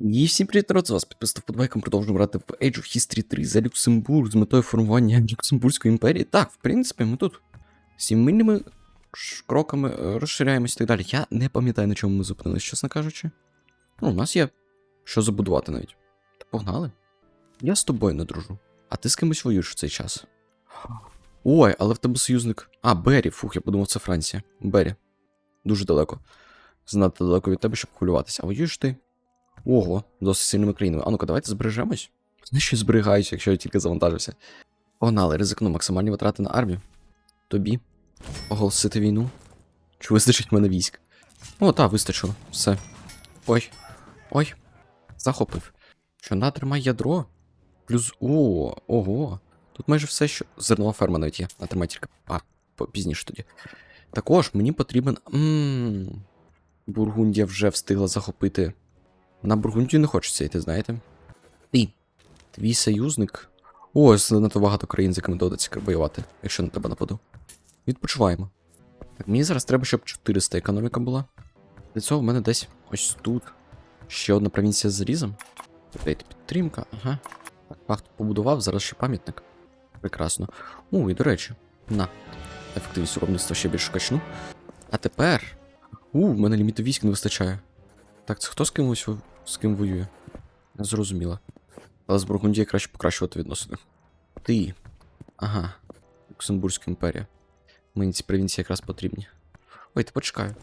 І всім привіт, народ, з вас підписав подбайком, продовжуємо грати в Age of History 3 за Люксембург з метою формування Люксембурзької імперії. Так, в принципі, ми тут сімейними кроками е, розширяємось і так далі. Я не пам'ятаю, на чому ми зупинились, чесно кажучи. Ну, у нас є що забудувати навіть. Та погнали. Я з тобою не дружу. А ти з кимось воюєш в цей час. Ой, але в тебе союзник. А, Бері, фух, я подумав, це Франція. Бері. Дуже далеко. Занадто далеко від тебе, щоб хвилюватися. А воюєш ти? Ого, досить сильними країнами. А ну-ка, давайте збережемось. Знаєш, що зберігаюся, якщо я тільки завантажився. Погнали, ризикну максимальні витрати на армію. Тобі. Оголосити війну. Чи вистачить мене військ? О, так, вистачило. Все. Ой. Ой. Захопив. Що, на, тримай ядро. Плюс. О, ого. Тут майже все, що. Зернова ферма навіть є. На тримай тільки. А, пізніше тоді. Також мені потрібен. Ммм. Бургундія вже встигла захопити на Бургундію не хочеться йти, знаєте. Ти. Твій союзник. О, занадто багато країн, з якими доведеться воювати, якщо на тебе нападу. Відпочиваємо. Так, мені зараз треба, щоб 400 економіка була. Для цього в мене десь ось тут. Ще одна провінція з зрізом. Дайте підтримка, ага. Так, Пахт побудував, зараз ще пам'ятник. Прекрасно. О, і до речі, на. Ефективність виробництва ще більше качну. А тепер. У, в мене ліміту військ не вистачає. Так, це хто з кимось з ким воює? Не зрозуміло. Але з Бургундією краще покращувати відносини. Ти. Ага. Люксембурзька імперія. Мені ці провінції якраз потрібні. Ой, ти почекаю.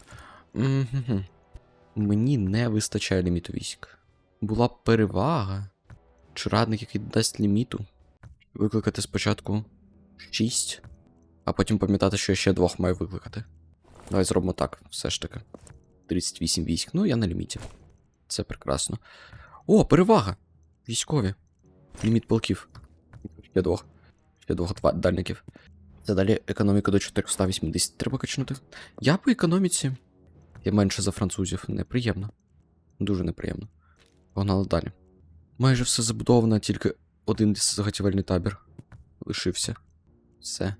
Мгм. Мені не вистачає ліміту військ. Була б перевага. Чи радник, який дасть ліміту. Викликати спочатку 6, а потім пам'ятати, що я ще двох маю викликати. Давай зробимо так, все ж таки. 38 військ. Ну, я на ліміті. Це прекрасно. О, перевага! Військові. Ліміт полків. Ще двох. Ще двох дальників. Це далі економіка до 480 треба качнути. Я по економіці. Я менше за французів. Неприємно. Дуже неприємно. Погнали далі. Майже все забудовано, тільки один заготівельний табір лишився. Все.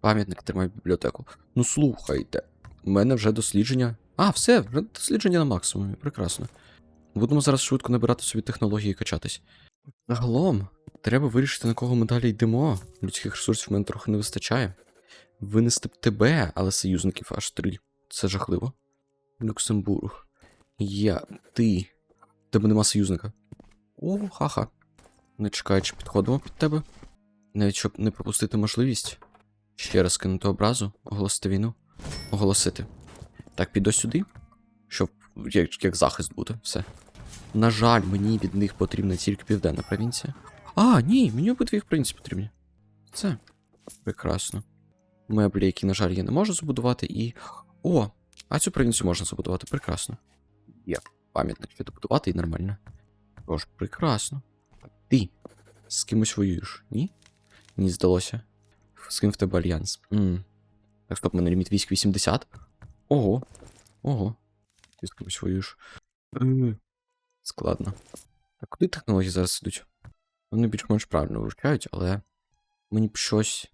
Пам'ятник тримай бібліотеку. Ну слухайте. У мене вже дослідження. А, все, вже дослідження на максимумі. Прекрасно. Будемо зараз швидко набирати собі технології і качатись. Загалом, треба вирішити, на кого ми далі йдемо. Людських ресурсів в мене трохи не вистачає. Винести б тебе, але союзників аж три. Це жахливо. Люксембург. Я. Ти. Тебе нема союзника. О, ха-ха. Не чекаючи, підходимо під тебе. Навіть щоб не пропустити можливість. Ще раз кинути образу, оголосити війну. Оголосити. Так, піду сюди, щоб як, як захист бути, все. На жаль, мені від них потрібна тільки південна провінція. А, ні, мені обидві провінції потрібні. Це прекрасно. Меблі, які, на жаль, я не можу забудувати, і. О! А цю провінцію можна забудувати, прекрасно. Є пам'ятник ще добудувати і нормально. Тож, прекрасно. Ти з кимось воюєш, ні? Ні, здалося. З ким в тебе альянс? м Так, стоп, в мене ліміт військ 80. Ого. Ого. Ти з кимось воюєш. Складно. Так куди технології зараз ідуть? Вони більш-менш правильно вивчають, але мені б щось,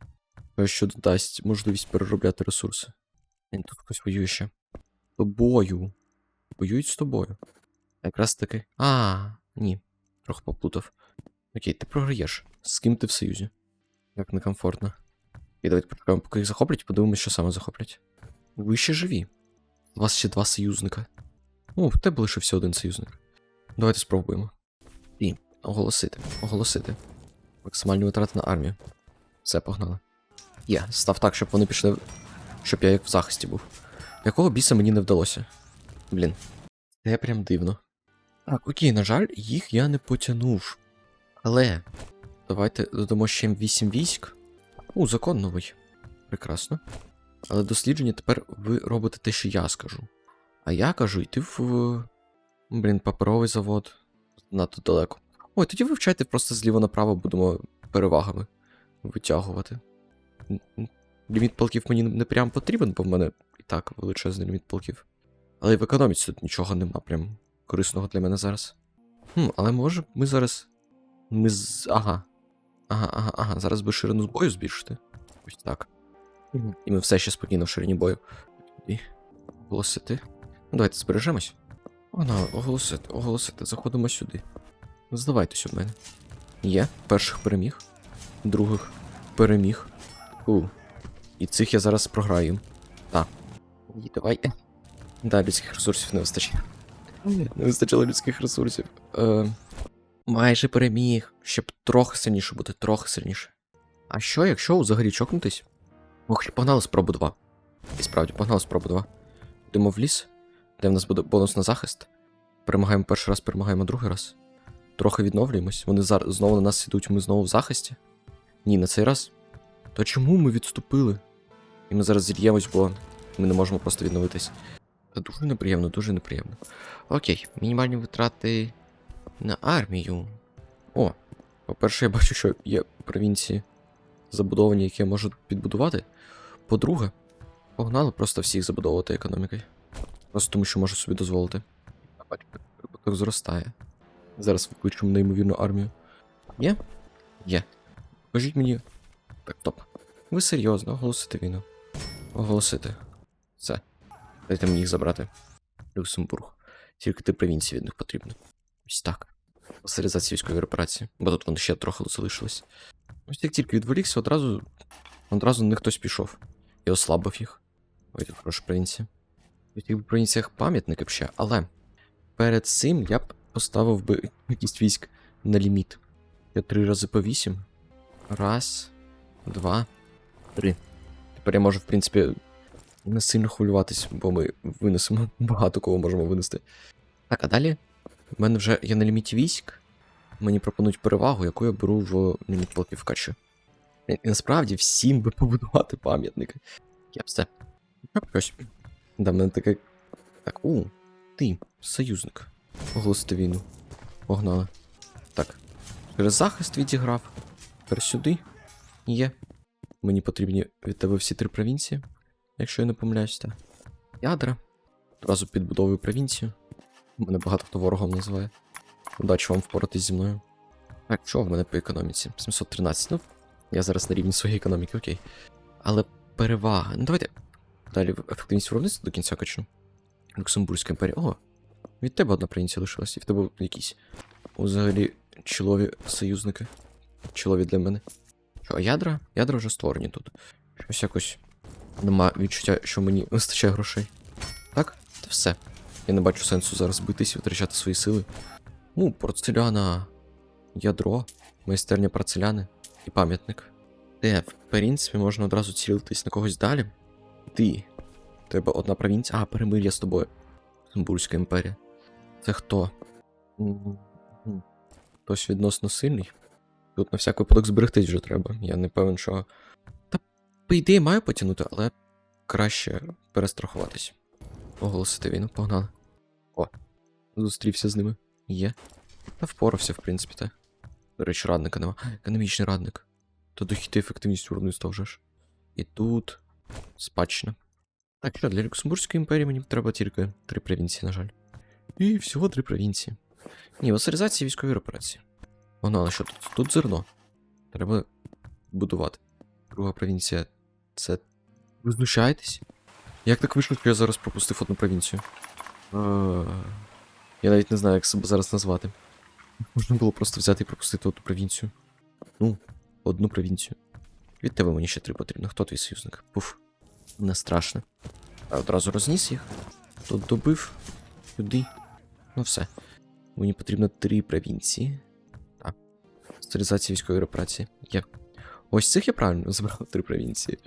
що додасть можливість переробляти ресурси. Він тут хтось воює ще. Тобою. Воюють з тобою. А Якраз таки. А, ні. Трохи поплутав. Окей, ти програєш. З ким ти в союзі? Як некомфортно. І давайте почекаємо, поки їх захоплять, подивимось, що саме захоплять. Ви ще живі. У вас ще два союзника. О, в тебе лишився один союзник. Давайте спробуємо. І оголосити. Оголосити. Максимальні витрати на армію. Все, погнали. Є, став так, щоб вони пішли. Щоб я як в захисті був. Якого біса мені не вдалося? Блін. Це прям дивно. Так, окей, на жаль, їх я не потягнув. Але. Давайте додамо ще 8 військ. У, закон новий. Прекрасно. Але дослідження тепер ви робите те, що я скажу. А я кажу, йти в. Блін, паперовий завод. Надто далеко. Ой, тоді вивчайте просто зліва направо будемо перевагами витягувати. Ліміт полків мені не прям потрібен, бо в мене і так величезний ліміт полків. Але й в економіці тут нічого нема прям корисного для мене зараз. Хм, але може ми зараз. Ми з. Ага. Ага, ага, ага. Зараз би ширину бою збільшити. Ось так. І ми все ще спокійно в ширині бою. І оголосити. Ну, давайте збережемось. Погнали, оголосити, оголосити. Заходимо сюди. Здавайтесь у мене. Є. Перших переміг. Других переміг. У. І цих я зараз програю. Так. І давай. Да, людських ресурсів не вистачає. Не вистачило людських ресурсів. Е, майже переміг. Щоб трохи сильніше бути, трохи сильніше. А що, якщо взагалі чокнутись? Ох, погнали спробу 2. І справді, погнали спробу 2. Йдемо в ліс, де в нас буде бонус на захист. Перемагаємо перший раз, перемагаємо другий раз. Трохи відновлюємось. Вони зараз знову на нас ідуть, ми знову в захисті. Ні, на цей раз. То чому ми відступили? І ми зараз зільємось, бо ми не можемо просто відновитись. Це дуже неприємно, дуже неприємно. Окей, мінімальні витрати на армію. О, по-перше, я бачу, що є провінції забудовані, які я можу підбудувати. По-друге, погнали просто всіх забудовувати економікою. Просто тому, що можу собі дозволити. Прибуток зростає. Зараз викличемо неймовірну армію. Є? Є. Покажіть мені. Так, топ. Ви серйозно оголосити війну. Оголосити. Все. Дайте мені їх забрати. Люксембург. Тільки ти провінції від них потрібно. Ось так. Спеціалізація військової операції, бо тут вони ще трохи залишились. Ось як тільки відволікся, одразу. Одразу на них хтось пішов. І ослабив їх. Ой, тут хороша провінція. В цих провінціях пам'ятники б ще, але перед цим я б поставив би якийсь військ на ліміт. Я три рази по вісім. Раз, два, три. Тепер я можу, в принципі, не сильно хвилюватись, бо ми винесемо багато кого можемо винести. Так, а далі в мене вже є на ліміті військ. Мені пропонують перевагу, яку я беру в ліміт полків качу. І, насправді всім би побудувати пам'ятники. Я все. Да, мене таке. Так, у, ти, союзник. Оголосити війну. Погнали. Так. Через захист відіграв. Тепер сюди. Є. Мені потрібні від тебе всі три провінції, якщо я не помиляюсь, так. Ядра. Одразу підбудовую провінцію. Мене багато хто ворогом називає. Удачі вам впоратись зі мною. Так, що в мене по економіці? 713. Ну, я зараз на рівні своєї економіки, окей. Але перевага. Ну, давайте. Далі ефективність виробництва до кінця качну. Люксембурзька імперія. О, від тебе одна провінція лишилась, і в тебе якісь взагалі чолові союзники. Чолові для мене. Що, а ядра? Ядра вже створені тут. Щось якось нема відчуття, що мені вистачає грошей. Так? Та все. Я не бачу сенсу зараз битись і витрачати свої сили. Ну, порцеляна, ядро, майстерня порцеляни і пам'ятник. Де, в принципі, можна одразу цілитись на когось далі. Ти. Тебе одна провінція. А, перемир'я з тобою. Люксембурзька імперія. Це хто? Хтось відносно сильний. Тут на всяк випадок зберегтись вже треба. Я не певен, що. Та, по ідеї, маю потягнути, але краще перестрахуватись. Оголосити війну, погнали. О, зустрівся з ними. Є. Та впорався, в принципі, та. До речі, радника нема. Економічний радник. То дохід ефективність виробництва вже ж. І тут. Спадщина. Так, що, для Люксембурзької імперії мені треба тільки три провінції, на жаль. І всього три провінції. Ні, васалізація військової операції. Вона, але що тут? Тут зерно. Треба будувати. Друга провінція. Це. Ви знущаєтесь? Як так вийшло, що я зараз пропустив одну провінцію? Я навіть не знаю, як себе зараз назвати. Можна було просто взяти і пропустити одну провінцію. Ну, одну провінцію. Від тебе мені ще три потрібно. Хто твій союзник? Пуф. Не страшно. А одразу розніс їх. Тут добив. Сюди. Ну все. Мені потрібно три провінції. Так. Стилізація військової операції. Є. Ось цих я правильно забрав три провінції.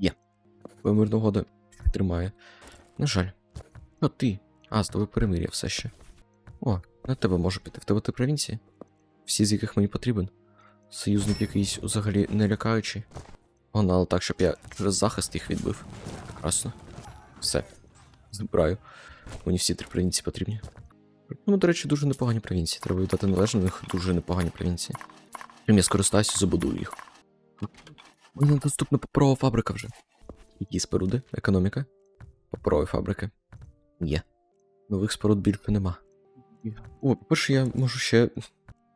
Є. Мирна угода тримає. На жаль. О, ти. А, з тобою перемир'я все ще. О, на тебе можу піти. В тебе три провінції. Всі з яких мені потрібен. Союзник якийсь взагалі не лякаючий. О, ну, так, щоб я через захист їх відбив. Прекрасно. Все. Забираю. Мені всі три провінції потрібні. Ну, до речі, дуже непогані провінції. Треба віддати належно, дуже непогані провінції. Чим я скористаюся забудую їх. У мене доступна паперова фабрика вже. Які споруди? Економіка? Паперові фабрики. Є. Нових споруд більше нема. О, по-перше, я можу ще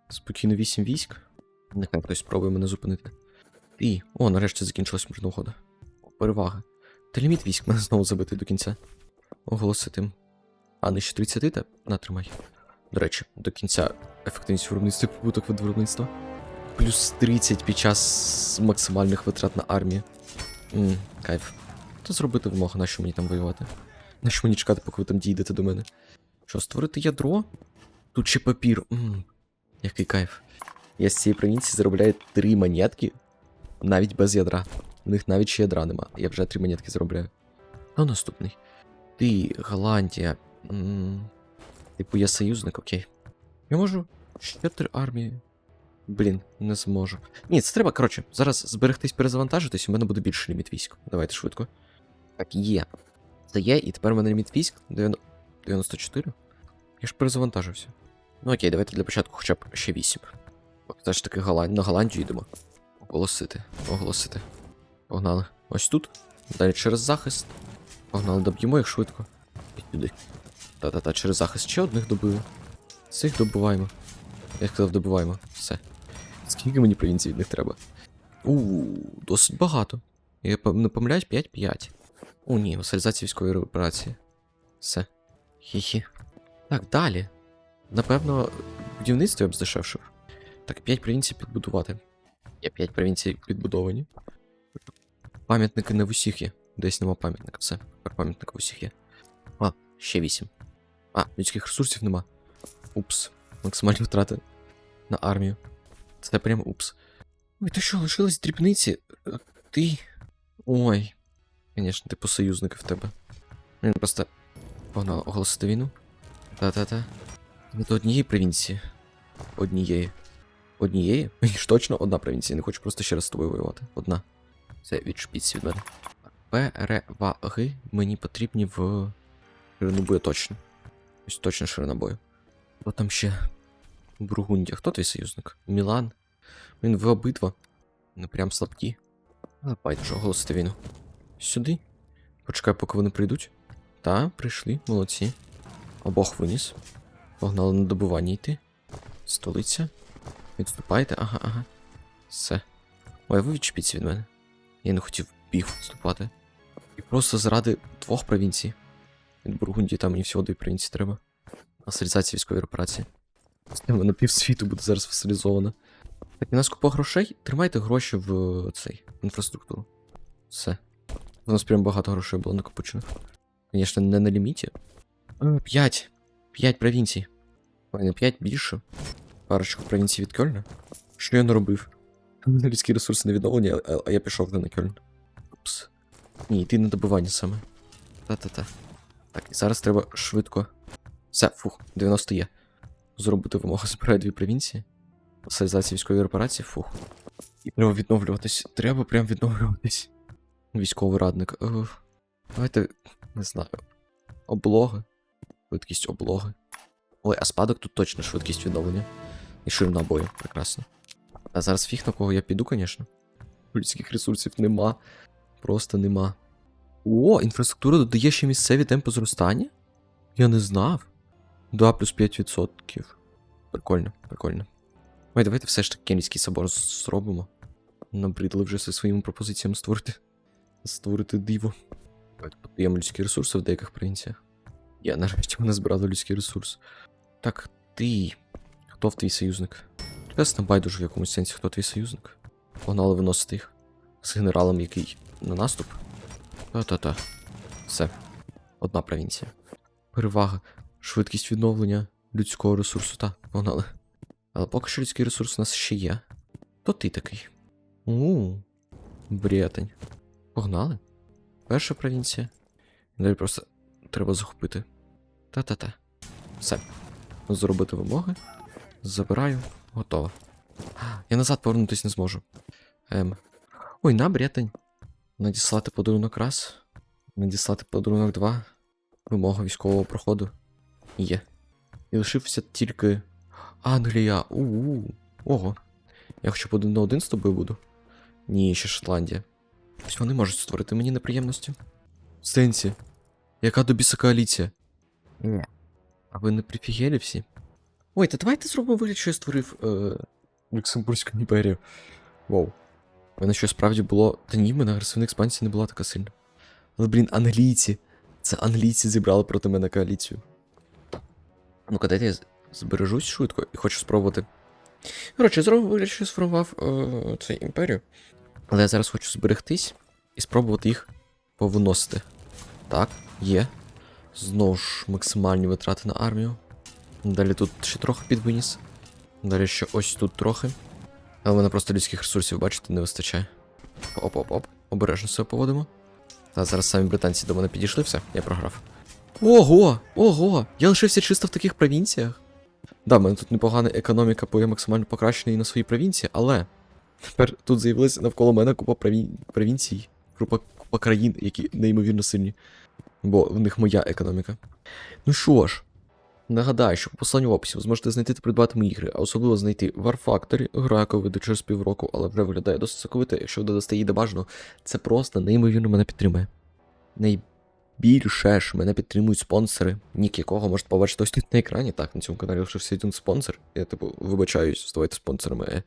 спокійно 8 військ. Нехай хтось спробує мене зупинити. І, о, нарешті закінчилась мирна угода. Перевага. Та ліміт військ мене знову забитий до кінця. Оголосити. А, нижче 30, та натримай. До речі, до кінця ефективність виробництва і побуток від виробництва. Плюс 30 під час максимальних витрат на армію. Мм, кайф. То зробити вимога, на що мені там воювати? На що мені чекати, поки ви там дійдете до мене? Що, створити ядро? Тут ще папір. Мм, який кайф. Я з цієї провінції заробляю 3 монетки, навіть без ядра. У них навіть ще ядра нема. Я вже 3 монетки заробляю. А наступний. Ти, Голландія. М, Типу, я союзник, окей. Я можу ще три армії. Блін, не зможу. Ні, це треба, коротше, зараз зберегтись, перезавантажитись, у мене буде більше ліміт військ. Давайте швидко. Так, є. Це є, і тепер у мене ліміт військ 94. Я ж перезавантажився. Ну окей, давайте для початку хоча б ще 8. Все ж таки Голланд... на Голландію йдемо. Оголосити. Оголосити. Погнали. Ось тут. Далі через захист. Погнали, доб'ємо їх швидко. І сюди. Та-та-та, через захист ще одних добили. Цих добиваємо. Я сказав, добиваємо. Все. Скільки мені провінцій від них треба? У, досить багато. Я не помиляюсь 5-5. О, ні, васалізація військової операції. Все. Хі-хі. Так, далі. Напевно, будівництво я б здешевшив. Так, 5 провінцій підбудувати. Є 5 провінцій підбудовані. Пам'ятники не в усіх є. Десь нема пам'ятника. Все, тепер пам'ятник в усіх є. А, ще 8. А, людських ресурсів нема. Упс. Максимальні втрати на армію. Це прям упс. Ой, ти що, лишились дрібниці? Е, Ти. Ой. Звісно, типу союзники в тебе. Він просто погнав оголосити війну. Та-та-та. Ну то однієї провінції. Однієї. Однієї? Мені ж точно одна провінція. Не хочу просто ще раз з тобою воювати. Одна. Це від шпіці від мене. Переваги мені потрібні в ширину бою точно. Ось точно ширина бою. Хто там ще? Бургундія. Хто твій союзник? Мілан. Він ви обидва. Не прям слабкі. Але байдуже оголосити війну. Сюди. Почекай, поки вони прийдуть. Та, прийшли, молодці. Обох виніс. Погнали на добування йти. Столиця. Відступайте, ага, ага. Все. Ой, ви відчепіться від мене. Я не хотів біг вступати. І просто заради двох провінцій. Від Бургундії там мені всього дві провінції треба. Асалізація військової операції. З мене півсвіту буде зараз фасилізовано. Так, у нас купа грошей. Тримайте гроші в е, цей інфраструктуру. Все. У нас прям багато грошей було накопичено. Звісно, не на ліміті. П'ять. П'ять провінцій. Не п'ять більше. Парочку провінцій від Кьольна. Що я наробив? Людські ресурси не відновлені, а, я пішов на Кьольн. Упс. Ні, йти на добивання саме. Та-та-та. Так, і зараз треба швидко. Все, фух, 90 є. Зробити вимогу збирає дві провінції. Соціалізація військової операції, фух. І треба відновлюватись. Треба прям відновлюватись. Військовий радник. Ух. Давайте, не знаю. Облоги. Швидкість облоги. Ой, а спадок тут точно швидкість відновлення. І ширина бою, прекрасно. А зараз фіг на кого я піду, звісно. Людських ресурсів нема. Просто нема. О, інфраструктура додає ще місцеві темпи зростання? Я не знав. 2 плюс 5%. Прикольно, прикольно. Ой, давайте все ж таки Кемлівський собор зробимо. Набридли вже зі своїми пропозиціями створити. Створити диво. Давайте подаємо людські ресурси в деяких провінціях. Я нарешті мене збирали людський ресурс. Так, ти. Хто в твій союзник? Чесно, байдуже в якомусь сенсі, хто твій союзник. Погнали виносити їх. З генералом, який на наступ. Та-та-та. Все. Одна провінція. Перевага. Швидкість відновлення людського ресурсу, та, погнали. Але поки що людський ресурс у нас ще є. То ти такий. У, Бретень. Погнали. Перша провінція. Далі просто треба захопити. Та-та-та. Все. Зробити вимоги. Забираю. Готово. Я назад повернутися не зможу. Ем. Ой, на Бретень. Надіслати подарунок раз. Надіслати подарунок два. Вимога військового проходу. Є. І лишився тільки. Англія. У-у. Ого. Я хочу один на один з тобою буду. Ні, ще Шотландія. Ось вони можуть створити мені неприємності. Сенсі. Яка до біса коаліція? Ні. А ви не прифігелі всі? Ой, та давайте зробимо вигляд, що я створив е... Люксембурзьку імперію. Воу. У мене що справді було. Та ні, в мене агресивна експансія не була така сильна. Але, блін, англійці. Це англійці зібрали проти мене коаліцію. Ну-ка, дайте я збережусь швидко і хочу спробувати. Коротше, зробив вигляд, що я сформував е, цей імперію. Але я зараз хочу зберегтись і спробувати їх повиносити. Так, є. Знову ж максимальні витрати на армію. Далі тут ще трохи підвиніс. Далі ще ось тут трохи. Але в мене просто людських ресурсів, бачите, не вистачає. Оп-оп-оп. Обережно себе поводимо. Та зараз самі британці до мене підійшли, все, я програв. Ого! Ого! Я лишився чисто в таких провінціях. Да, в мене тут непогана економіка, бо я максимально покращений на своїй провінції, але тепер тут з'явилася навколо мене купа провін... провінцій, група купа країн, які неймовірно сильні. Бо в них моя економіка. Ну що ж, нагадаю, що по посланню в описі ви зможете знайти та придбати мої ігри, а особливо знайти War Factory, гра, яку вийде через півроку, але вже виглядає досить соковито, якщо ви додасте її до бажаного, це просто неймовірно мене підтримує. Найбільше ж мене підтримують спонсори, нік якого можете побачити ось тут на екрані. Так, на цьому каналі лишився один спонсор. Я, типу, вибачаюсь, ставайте спонсорами. Е,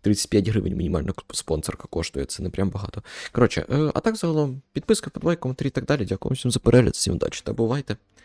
35 гривень мінімальна спонсорка коштує, це не прям багато. Коротше, е, а так загалом, підписка, подбай, коментарі і так далі. Дякую всім за перегляд, всім удачі та бувайте.